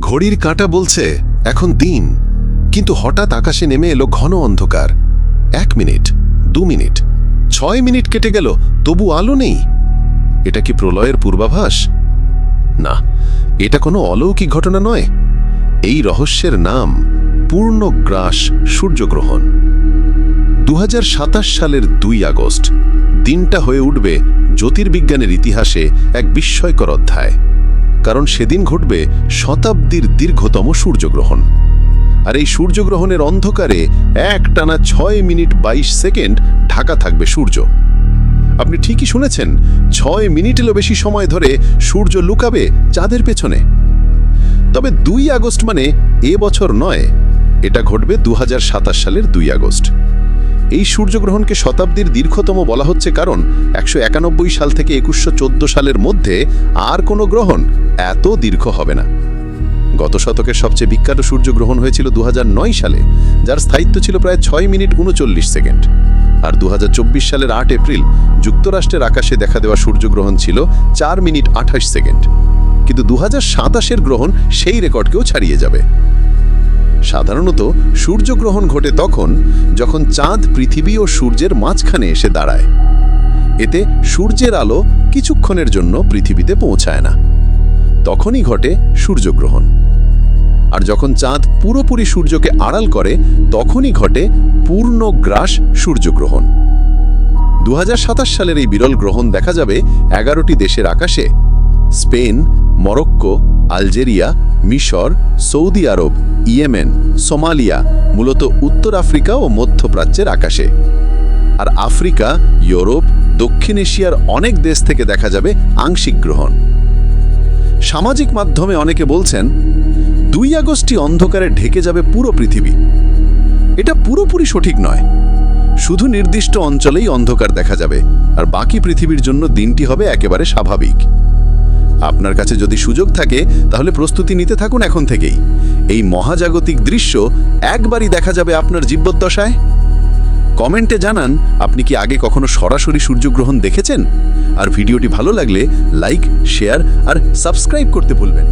ঘড়ির কাঁটা বলছে, এখন দিন। কিন্তু হঠাৎ আকাশে নেমে এলো ঘন অন্ধকার। এক মিনিট, দু মিনিট, ছয় মিনিট কেটে গেল, তবু আলো নেই। এটা কি প্রলয়ের পূর্বাভাস? না, এটা কোনো অলৌকিক ঘটনা নয়। এই রহস্যের নাম পূর্ণগ্রাস সূর্যগ্রহণ। দু হাজার সাতাশ সালের দুই আগস্ট, দিনটা হয়ে উঠবে জ্যোতির্বিজ্ঞানের ইতিহাসে এক বিস্ময়কর অধ্যায়। কারণ সেদিন ঘটবে শতাব্দীর দীর্ঘতম সূর্যগ্রহণ। আর এই সূর্যগ্রহণের অন্ধকারে এক টানা ছয় মিনিট বাইশ সেকেন্ড ঢাকা থাকবে সূর্য। আপনি ঠিকই শুনেছেন, ছয় মিনিটেরও বেশি সময় ধরে সূর্য লুকাবে চাঁদের পেছনে। তবে দুই আগস্ট মানে এ বছর নয়, এটা ঘটবে দু হাজার সাতাশ সালের দুই আগস্ট। এই সূর্যগ্রহণকে শতাব্দীর দীর্ঘতম বলা হচ্ছে কারণ একশো একানব্বই সাল থেকে একুশশো সালের মধ্যে আর কোনো গ্রহণ এত দীর্ঘ হবে না। গত শতকের সবচেয়ে বিখ্যাত সূর্যগ্রহণ হয়েছিল দু হাজার নয় সালে, যার স্থায়িত্ব ছিল প্রায় ছয় মিনিট উনচল্লিশ সেকেন্ড। আর দু হাজার চব্বিশ সালের আট এপ্রিল, যুক্তরাষ্ট্রের আকাশে দেখা দেওয়া সূর্যগ্রহণ ছিল চার মিনিট আঠাশ সেকেন্ড। কিন্তু দু হাজার গ্রহণ সেই রেকর্ডকেও ছাড়িয়ে যাবে। সাধারণত সূর্যগ্রহণ ঘটে তখন, যখন চাঁদ পৃথিবী ও সূর্যের মাঝখানে এসে দাঁড়ায়। এতে সূর্যের আলো কিছুক্ষণের জন্য পৃথিবীতে পৌঁছায় না। তখনই ঘটে সূর্যগ্রহণ। আর যখন চাঁদ পুরোপুরি সূর্যকে আড়াল করে, তখনই ঘটে পূর্ণ গ্রাস সূর্যগ্রহণ। দু হাজার সাতাশ সালের এই বিরল গ্রহণ দেখা যাবে এগারোটি দেশের আকাশে। স্পেন, মরক্কো, আলজেরিয়া, মিশর, সৌদি আরব, ইয়েমেন, সোমালিয়া, মূলত উত্তর আফ্রিকা ও মধ্যপ্রাচ্যের আকাশে। আর আফ্রিকা, ইউরোপ, দক্ষিণ এশিয়ার অনেক দেশ থেকে দেখা যাবে আংশিক গ্রহণ। সামাজিক মাধ্যমে অনেকে বলছেন, দুই আগস্টই অন্ধকারে ঢেকে যাবে পুরো পৃথিবী। এটা পুরোপুরি সঠিক নয়। শুধু নির্দিষ্ট অঞ্চলেই অন্ধকার দেখা যাবে, আর বাকি পৃথিবীর জন্য দিনটি হবে একেবারে স্বাভাবিক। আপনার কাছে যদি সুযোগ থাকে, তাহলে প্রস্তুতি নিতে থাকুন এখন থেকেই। এই মহাজাগতিক দৃশ্য একবারই দেখা যাবে আপনার জীবদ্দশায় কমেন্টে জানান, আপনি কি আগে কখনো সরাসরি সূর্যগ্রহণ দেখেছেন? আর ভিডিওটি ভালো লাগলে লাইক, শেয়ার আর সাবস্ক্রাইব করতে ভুলবেন।